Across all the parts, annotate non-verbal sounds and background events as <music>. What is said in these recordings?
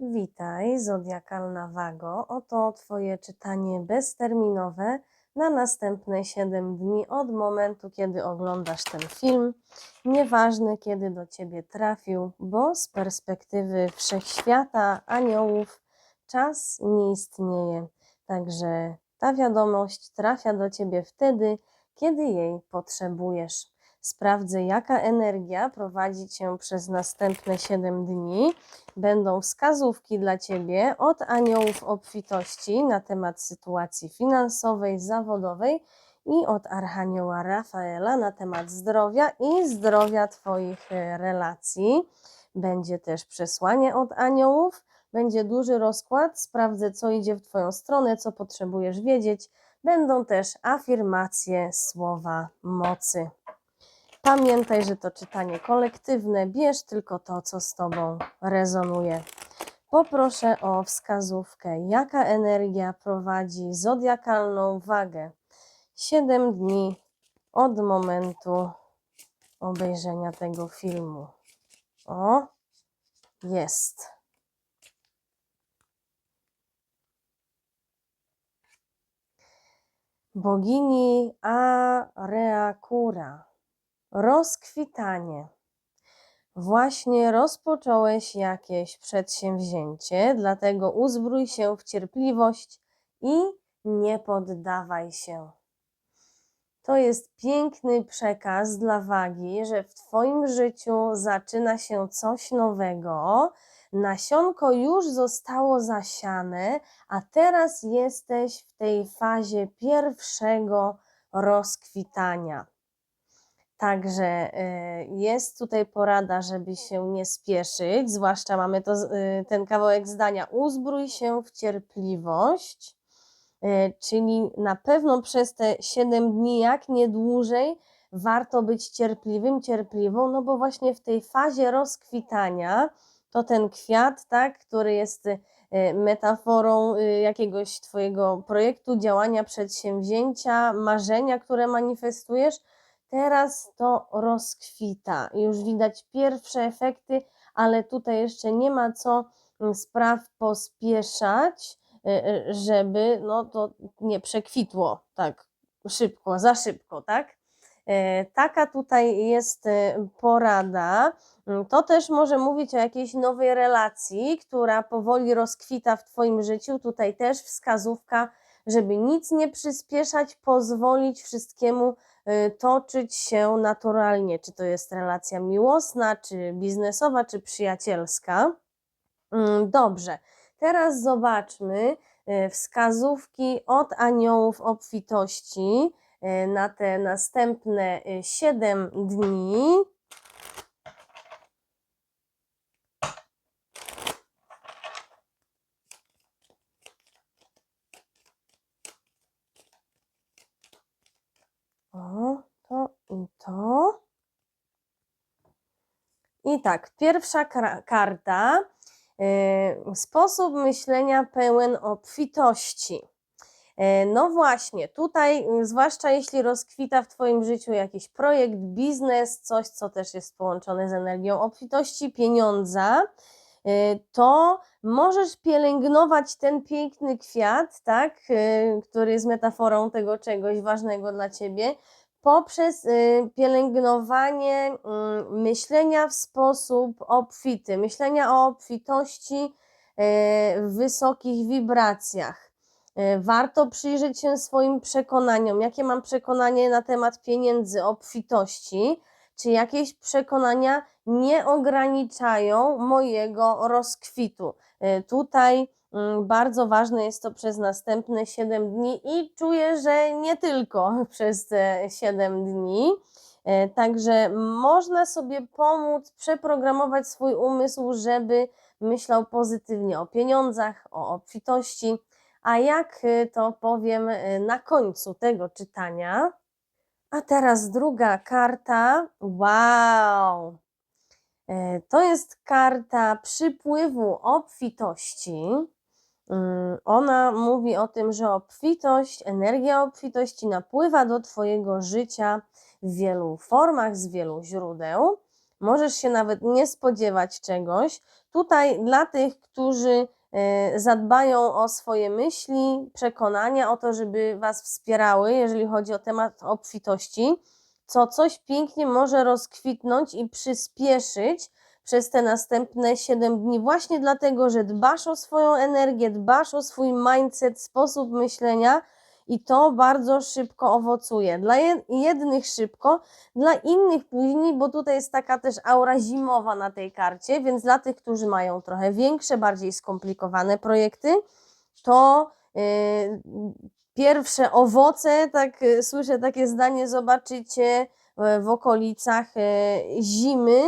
Witaj, zodiakalna wago. Oto Twoje czytanie bezterminowe na następne 7 dni od momentu, kiedy oglądasz ten film. Nieważne, kiedy do Ciebie trafił, bo z perspektywy wszechświata, aniołów, czas nie istnieje. Także ta wiadomość trafia do Ciebie wtedy, kiedy jej potrzebujesz. Sprawdzę, jaka energia prowadzi Cię przez następne 7 dni będą wskazówki dla Ciebie od aniołów obfitości na temat sytuacji finansowej, zawodowej i od archanioła Rafaela na temat zdrowia i zdrowia Twoich e, relacji. Będzie też przesłanie od aniołów, będzie duży rozkład, sprawdzę co idzie w Twoją stronę, co potrzebujesz wiedzieć. Będą też afirmacje słowa mocy. Pamiętaj, że to czytanie kolektywne, bierz tylko to, co z Tobą rezonuje. Poproszę o wskazówkę, jaka energia prowadzi zodiakalną wagę. 7 dni od momentu obejrzenia tego filmu. O, jest. Bogini Areakura. Rozkwitanie. Właśnie rozpocząłeś jakieś przedsięwzięcie, dlatego uzbrój się w cierpliwość i nie poddawaj się. To jest piękny przekaz dla wagi, że w Twoim życiu zaczyna się coś nowego. Nasionko już zostało zasiane, a teraz jesteś w tej fazie pierwszego rozkwitania. Także y, jest tutaj porada, żeby się nie spieszyć, zwłaszcza mamy to, y, ten kawałek zdania, uzbrój się w cierpliwość, y, czyli na pewno przez te 7 dni, jak nie dłużej, warto być cierpliwym, cierpliwą, no bo właśnie w tej fazie rozkwitania to ten kwiat, tak, który jest metaforą jakiegoś Twojego projektu, działania, przedsięwzięcia, marzenia, które manifestujesz, Teraz to rozkwita. Już widać pierwsze efekty, ale tutaj jeszcze nie ma co mm, spraw pospieszać, y, y, żeby no to nie przekwitło tak szybko, za szybko, tak? E, Taka tutaj jest e, porada. Mm, To też może mówić o jakiejś nowej relacji, która powoli rozkwita w Twoim życiu. Tutaj też wskazówka, żeby nic nie przyspieszać, pozwolić wszystkiemu y, toczyć się naturalnie, czy to jest relacja miłosna, czy biznesowa, czy przyjacielska. Mm, Dobrze, teraz zobaczmy y, wskazówki od aniołów obfitości y, na te następne 7 dni. O, to i to. I tak, pierwsza karta. y, Sposób myślenia pełen obfitości. E, No właśnie, tutaj, y, zwłaszcza jeśli rozkwita w Twoim życiu jakiś projekt, biznes, coś, co też jest połączone z energią obfitości, pieniądza, to możesz pielęgnować ten piękny kwiat, tak, który jest metaforą tego czegoś ważnego dla Ciebie, poprzez y, pielęgnowanie mm, myślenia w sposób obfity, myślenia o obfitości y, w wysokich wibracjach. Y, Warto przyjrzeć się swoim przekonaniom. Jakie mam przekonanie na temat pieniędzy, obfitości? Czy jakieś przekonania nie ograniczają mojego rozkwitu? Y, Tutaj bardzo ważne jest to przez następne 7 dni i czuję, że nie tylko <laughs> przez te 7 dni. E, Także można sobie pomóc przeprogramować swój umysł, żeby myślał pozytywnie o pieniądzach, o obfitości. A jak y, to powiem y, na końcu tego czytania. A teraz druga karta. Wow! E, To jest karta przypływu obfitości. Mm, Ona mówi o tym, że obfitość, energia obfitości napływa do Twojego życia w wielu formach, z wielu źródeł. Możesz się nawet nie spodziewać czegoś. tutaj dla tych, którzy e, zadbają o swoje myśli, przekonania, o to, żeby Was wspierały, jeżeli chodzi o temat obfitości, co coś pięknie może rozkwitnąć i przyspieszyć przez te następne 7 dni, właśnie dlatego, że dbasz o swoją energię, dbasz o swój mindset, sposób myślenia i to bardzo szybko owocuje. Dla jed- jednych szybko, dla innych później, bo tutaj jest taka też aura zimowa na tej karcie, więc dla tych, którzy mają trochę większe, bardziej skomplikowane projekty, to yy, pierwsze owoce, tak yy, słyszę takie zdanie, zobaczycie yy, w okolicach yy, zimy,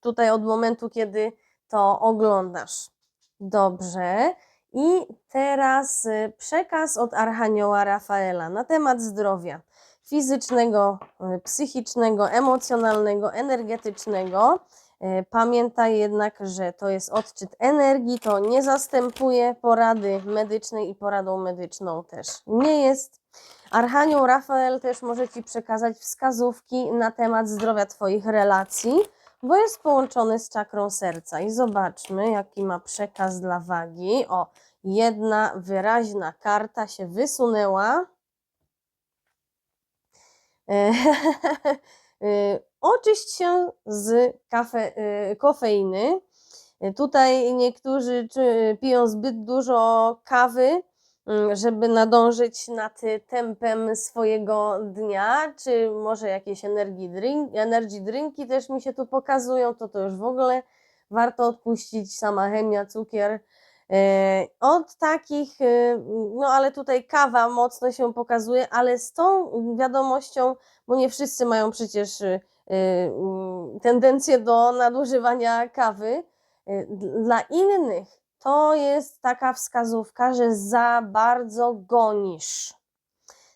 tutaj od momentu, kiedy to oglądasz. Dobrze. I teraz y, przekaz od Archanioła Rafaela na temat zdrowia fizycznego, y, psychicznego, emocjonalnego, energetycznego. Y, Pamiętaj jednak, że to jest odczyt energii, to nie zastępuje porady medycznej i poradą medyczną też nie jest. Archanioł Rafael też może Ci przekazać wskazówki na temat zdrowia Twoich relacji, bo jest połączony z czakrą serca. I zobaczmy, jaki ma przekaz dla wagi. O, jedna wyraźna karta się wysunęła. E, y, <laughs> Oczyść się z kafe, y, kofeiny. Tutaj niektórzy piją zbyt dużo kawy, żeby nadążyć nad tempem swojego dnia, czy może jakieś energii drink, energy drinki też mi się tu pokazują, to to już w ogóle warto odpuścić, sama chemia, cukier. E, Od takich, e, no ale tutaj kawa mocno się pokazuje, ale z tą wiadomością, bo nie wszyscy mają przecież e, mm, tendencję do nadużywania kawy. Dla innych to jest taka wskazówka, że za bardzo gonisz,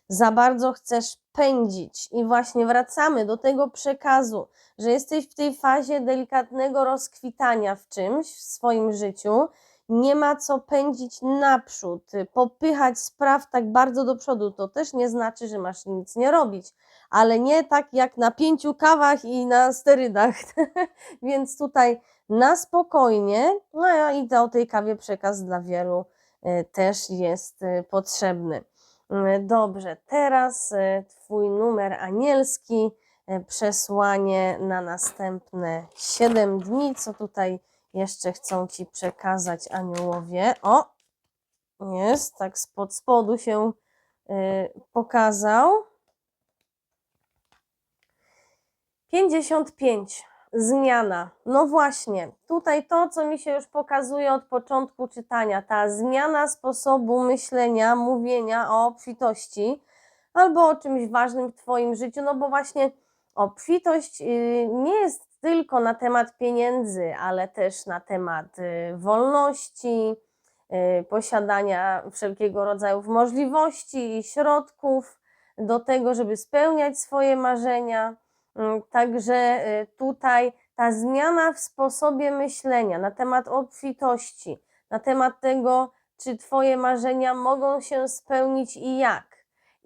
za bardzo chcesz pędzić. I właśnie wracamy do tego przekazu, że jesteś w tej fazie delikatnego rozkwitania w czymś w swoim życiu. Nie ma co pędzić naprzód, y, popychać spraw tak bardzo do przodu. To też nie znaczy, że masz nic nie robić, ale nie tak jak na pięciu kawach i na sterydach. <laughs> Więc tutaj na spokojnie, no ja i o tej kawie przekaz dla wielu y, też jest y, potrzebny. Dobrze, teraz Twój numer anielski, przesłanie na następne 7 dni. Co tutaj jeszcze chcą Ci przekazać aniołowie? O, jest, tak spod spodu się y, pokazał. 55. Zmiana. No właśnie, tutaj to, co mi się już pokazuje od początku czytania, ta zmiana sposobu myślenia, mówienia o obfitości albo o czymś ważnym w Twoim życiu, no bo właśnie obfitość y, nie jest tylko na temat pieniędzy, ale też na temat y, wolności, y, posiadania wszelkiego rodzaju możliwości i środków do tego, żeby spełniać swoje marzenia. Mm, Także y, tutaj ta zmiana w sposobie myślenia na temat obfitości, na temat tego, czy Twoje marzenia mogą się spełnić i jak.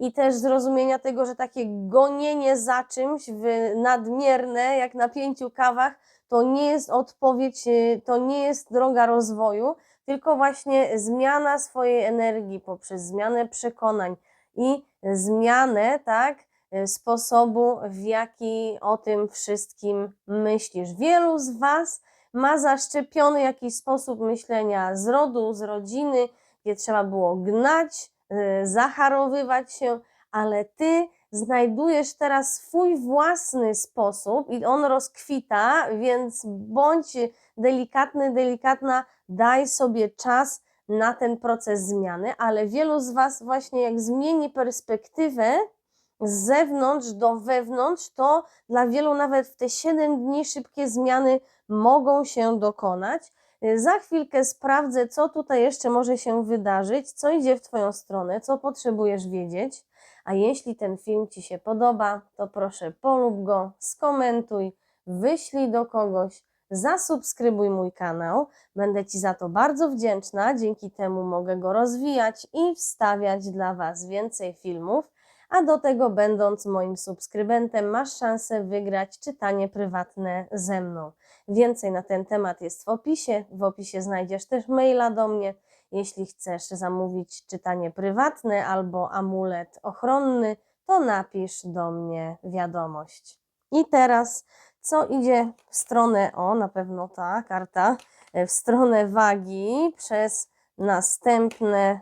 I też zrozumienia tego, że takie gonienie za czymś w nadmierne, jak na pięciu kawach, to nie jest odpowiedź, y, to nie jest droga rozwoju, tylko właśnie zmiana swojej energii poprzez zmianę przekonań i zmianę, tak, y, sposobu, w jaki o tym wszystkim myślisz. Wielu z Was ma zaszczepiony jakiś sposób myślenia z rodu, z rodziny, gdzie trzeba było gnać, zacharowywać się, ale Ty znajdujesz teraz swój własny sposób i on rozkwita, więc bądź delikatny, delikatna, daj sobie czas na ten proces zmiany, ale wielu z Was właśnie jak zmieni perspektywę, z zewnątrz do wewnątrz, to dla wielu nawet w te 7 dni szybkie zmiany mogą się dokonać. Y, Za chwilkę sprawdzę, co tutaj jeszcze może się wydarzyć, co idzie w Twoją stronę, co potrzebujesz wiedzieć. A jeśli ten film Ci się podoba, to proszę polub go, skomentuj, wyślij do kogoś, zasubskrybuj mój kanał. Będę Ci za to bardzo wdzięczna. Dzięki temu mogę go rozwijać i wstawiać dla Was więcej filmów. a do tego będąc moim subskrybentem masz szansę wygrać czytanie prywatne ze mną. Więcej na ten temat jest w opisie. W opisie znajdziesz też maila do mnie. Jeśli chcesz zamówić czytanie prywatne albo amulet ochronny, to napisz do mnie wiadomość. I teraz, co idzie w stronę, o na pewno ta karta, e, w stronę wagi przez następne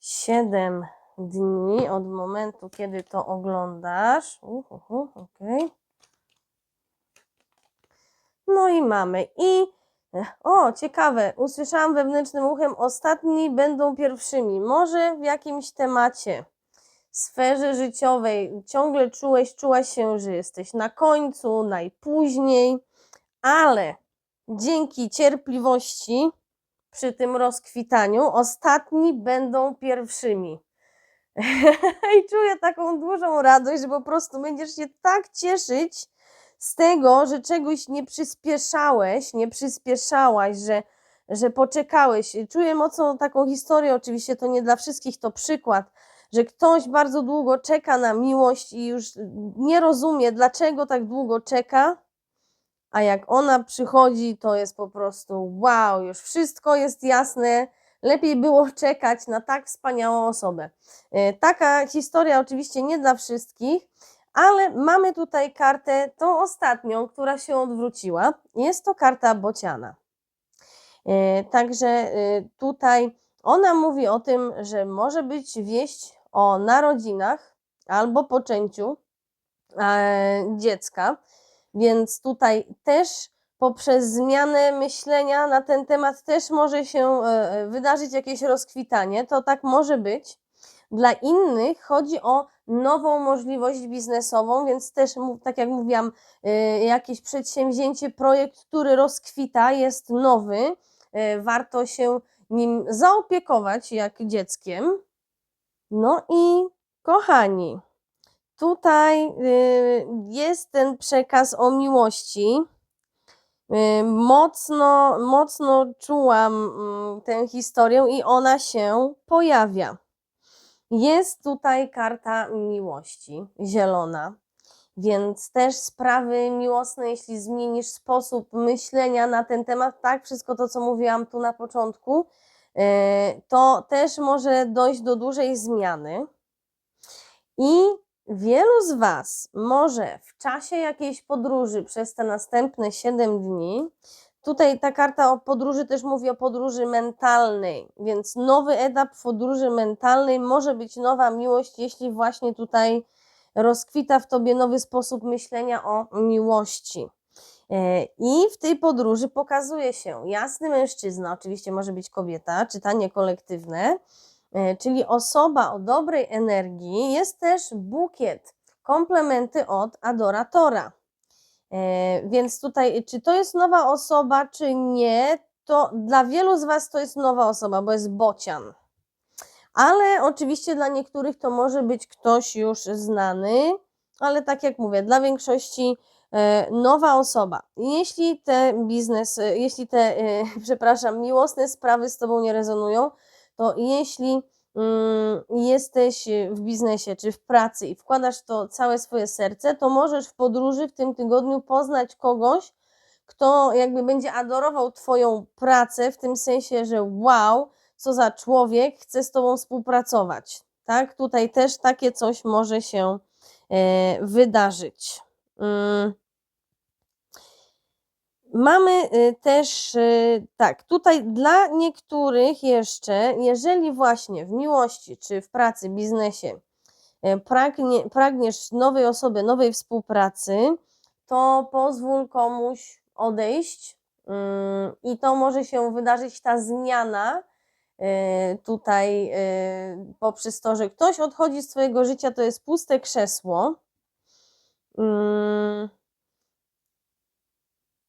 7 dni od momentu, kiedy to oglądasz. Uhuhu, okej. No i mamy. I o, ciekawe, usłyszałam wewnętrznym uchem, ostatni będą pierwszymi. Może w jakimś temacie, sferze życiowej ciągle czułeś, czułaś się, że jesteś na końcu, najpóźniej, ale dzięki cierpliwości przy tym rozkwitaniu ostatni będą pierwszymi. <laughs> I czuję taką dużą radość, że po prostu będziesz się tak cieszyć z tego, że czegoś nie przyspieszałeś, nie przyspieszałaś, że, że poczekałeś. Czuję mocną taką historię, oczywiście to nie dla wszystkich to przykład, że ktoś bardzo długo czeka na miłość i już nie rozumie, dlaczego tak długo czeka, a jak ona przychodzi, to jest po prostu wow, już wszystko jest jasne. Lepiej było <laughs> czekać na tak wspaniałą osobę. E, Taka historia oczywiście nie dla wszystkich, ale mamy tutaj kartę, tą ostatnią, która się odwróciła. Jest to karta bociana. E, Także e, tutaj ona mówi o tym, że może być wieść o narodzinach albo poczęciu e, dziecka, więc tutaj też poprzez zmianę myślenia na ten temat też może się e, e, wydarzyć jakieś rozkwitanie. To tak może być. Dla innych chodzi o nową możliwość biznesową, więc też, tak jak mówiłam, y, jakieś przedsięwzięcie, projekt, który rozkwita, jest nowy, warto się nim zaopiekować jak dzieckiem. No i kochani, tutaj y, jest ten przekaz o miłości. Y, Mocno, mocno czułam mm, tę historię i ona się pojawia. Jest tutaj karta miłości, zielona, więc też sprawy miłosne, jeśli zmienisz sposób myślenia na ten temat, tak, wszystko to, co mówiłam tu na początku, to też może dojść do dużej zmiany. I wielu z Was może w czasie jakiejś podróży przez te następne 7 dni, tutaj ta karta o podróży też mówi o podróży mentalnej, więc nowy etap podróży mentalnej może być nowa miłość, jeśli właśnie tutaj rozkwita w Tobie nowy sposób myślenia o miłości. E, I w tej podróży pokazuje się jasny mężczyzna, oczywiście może być kobieta, czytanie kolektywne, E, czyli osoba o dobrej energii, jest też bukiet, komplementy od adoratora. E, Więc tutaj, czy to jest nowa osoba, czy nie, to dla wielu z Was to jest nowa osoba, bo jest bocian. Ale oczywiście dla niektórych to może być ktoś już znany, ale tak jak mówię, dla większości nowa osoba. Jeśli te biznes, e, jeśli te, e, <laughs> przepraszam, miłosne sprawy z Tobą nie rezonują, to jeśli mm, jesteś w biznesie czy w pracy i wkładasz to całe swoje serce, to możesz w podróży w tym tygodniu poznać kogoś, kto jakby będzie adorował Twoją pracę, w tym sensie, że wow, co za człowiek, chce z Tobą współpracować. Tak, tutaj też takie coś może się e, wydarzyć. Mm. Mamy y, też, y, tak, tutaj dla niektórych jeszcze, jeżeli właśnie w miłości czy w pracy, biznesie y, pragnie, pragniesz nowej osoby, nowej współpracy, to pozwól komuś odejść i to może się wydarzyć ta zmiana y, tutaj y, poprzez to, że ktoś odchodzi z Twojego życia, to jest puste krzesło. Ym,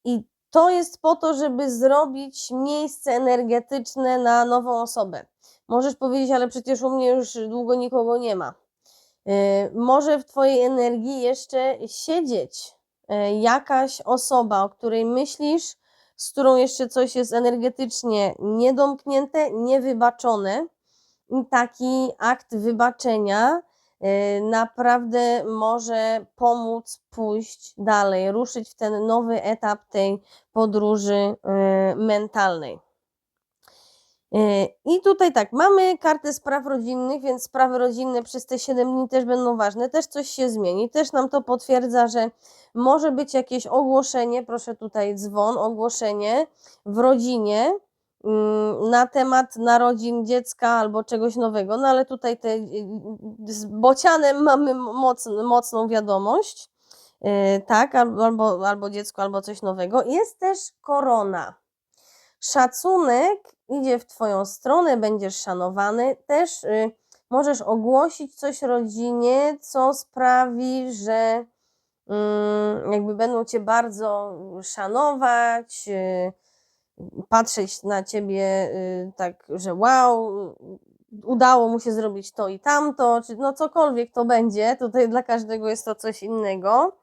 i to jest po to, żeby zrobić miejsce energetyczne na nową osobę. Możesz powiedzieć, ale przecież u mnie już długo nikogo nie ma. Yy, Może w Twojej energii jeszcze siedzieć yy, jakaś osoba, o której myślisz, z którą jeszcze coś jest energetycznie niedomknięte, niewybaczone. I taki akt wybaczenia naprawdę może pomóc pójść dalej, ruszyć w ten nowy etap tej podróży y, mentalnej. Y, I tutaj tak, mamy kartę spraw rodzinnych, więc sprawy rodzinne przez te 7 dni też będą ważne, też coś się zmieni, też nam to potwierdza, że może być jakieś ogłoszenie, proszę tutaj dzwon, ogłoszenie w rodzinie na temat narodzin dziecka albo czegoś nowego, no ale tutaj te, y, z bocianem mamy moc, mocną wiadomość, y, tak, albo, albo, dziecko, albo coś nowego. Jest też korona. Szacunek idzie w Twoją stronę, będziesz szanowany. Też y, możesz ogłosić coś rodzinie, co sprawi, że mm, jakby będą Cię bardzo szanować, y, patrzeć na Ciebie y, tak, że wow, udało mu się zrobić to i tamto, czy no cokolwiek to będzie. Tutaj dla każdego jest to coś innego.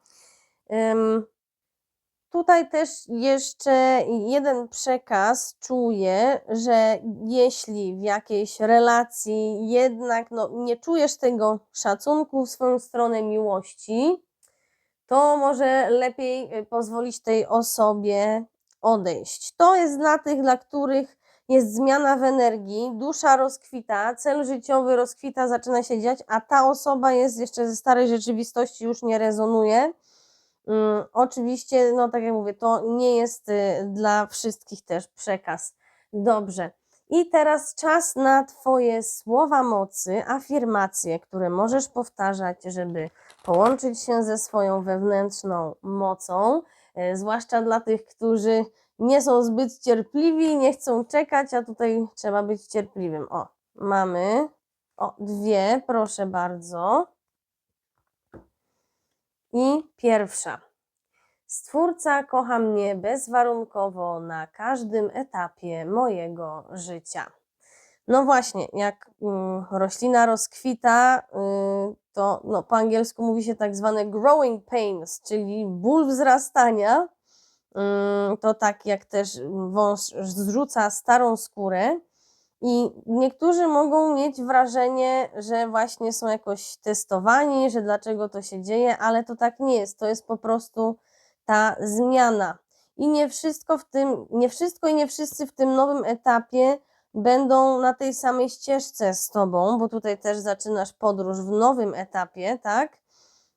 Tutaj też jeszcze jeden przekaz czuję, że jeśli w jakiejś relacji jednak no, nie czujesz tego szacunku w swoją stronę miłości, to może lepiej y, pozwolić tej osobie odejść. To jest dla tych, dla których jest zmiana w energii, dusza rozkwita, cel życiowy rozkwita, zaczyna się dziać, a ta osoba jest jeszcze ze starej rzeczywistości, już nie rezonuje Mm, oczywiście, no tak jak mówię, to nie jest y, dla wszystkich też przekaz. Dobrze. I teraz czas na Twoje słowa mocy, afirmacje, które możesz powtarzać, żeby połączyć się ze swoją wewnętrzną mocą, zwłaszcza dla tych, którzy nie są zbyt cierpliwi, nie chcą czekać, a tutaj trzeba być cierpliwym. O, mamy. O, dwie, proszę bardzo. I pierwsza. Stwórca kocha mnie bezwarunkowo na każdym etapie mojego życia. No właśnie, jak mm, roślina rozkwita, y, to no, po angielsku mówi się tak zwane growing pains, czyli ból wzrastania. Y, to tak jak też wąż zrzuca starą skórę, i niektórzy mogą mieć wrażenie, że właśnie są jakoś testowani, że dlaczego to się dzieje, ale to tak nie jest. To jest po prostu ta zmiana. I nie wszystko w tym, nie wszystko i nie wszyscy w tym nowym etapie będą na tej samej ścieżce z tobą, bo tutaj też zaczynasz podróż w nowym etapie, tak?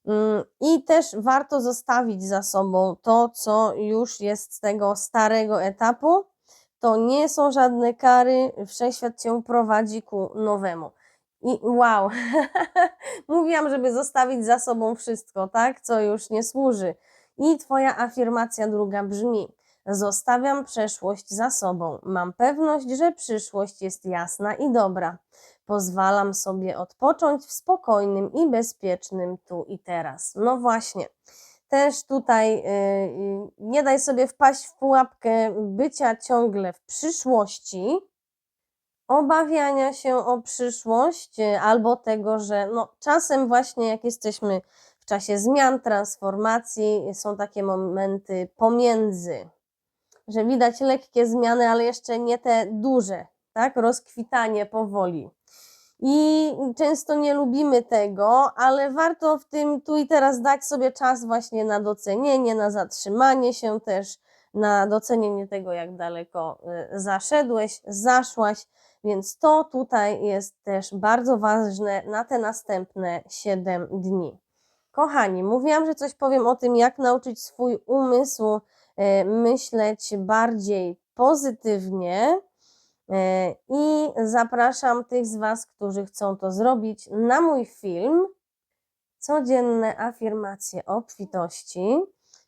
Mm, I też warto zostawić za sobą to, co już jest z tego starego etapu, to nie są żadne kary, wszechświat cię prowadzi ku nowemu. I wow, <laughs> mówiłam, żeby zostawić za sobą wszystko, tak, co już nie służy. I twoja afirmacja druga brzmi: Zostawiam przeszłość za sobą. Mam pewność, że przyszłość jest jasna i dobra. Pozwalam sobie odpocząć w spokojnym i bezpiecznym tu i teraz. No właśnie też tutaj y, y, nie daj sobie wpaść w pułapkę bycia ciągle w przyszłości, obawiania się o przyszłość y, albo tego, że no, czasem właśnie jak jesteśmy w czasie zmian, transformacji, są takie momenty pomiędzy, że widać lekkie zmiany, ale jeszcze nie te duże, tak? Rozkwitanie powoli i często nie lubimy tego, ale warto w tym tu i teraz dać sobie czas właśnie na docenienie, na zatrzymanie się też, na docenienie tego, jak daleko y, zaszedłeś, zaszłaś, więc to tutaj jest też bardzo ważne na te następne 7 dni. Kochani, mówiłam, że coś powiem o tym, jak nauczyć swój umysł myśleć bardziej pozytywnie, E, I zapraszam tych z Was, którzy chcą to zrobić, na mój film Codzienne afirmacje obfitości.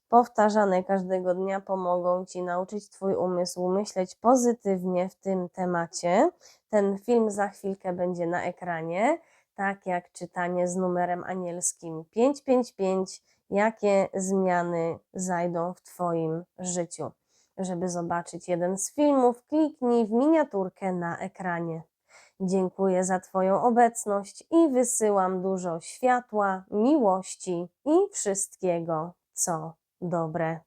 Powtarzane każdego dnia pomogą Ci nauczyć Twój umysł myśleć pozytywnie w tym temacie. Ten film za chwilkę będzie na ekranie, tak jak czytanie z numerem anielskim 555, jakie zmiany zajdą w Twoim życiu. Żeby zobaczyć jeden z filmów, kliknij w miniaturkę na ekranie. Dziękuję za Twoją obecność i wysyłam dużo światła, miłości i wszystkiego, co dobre.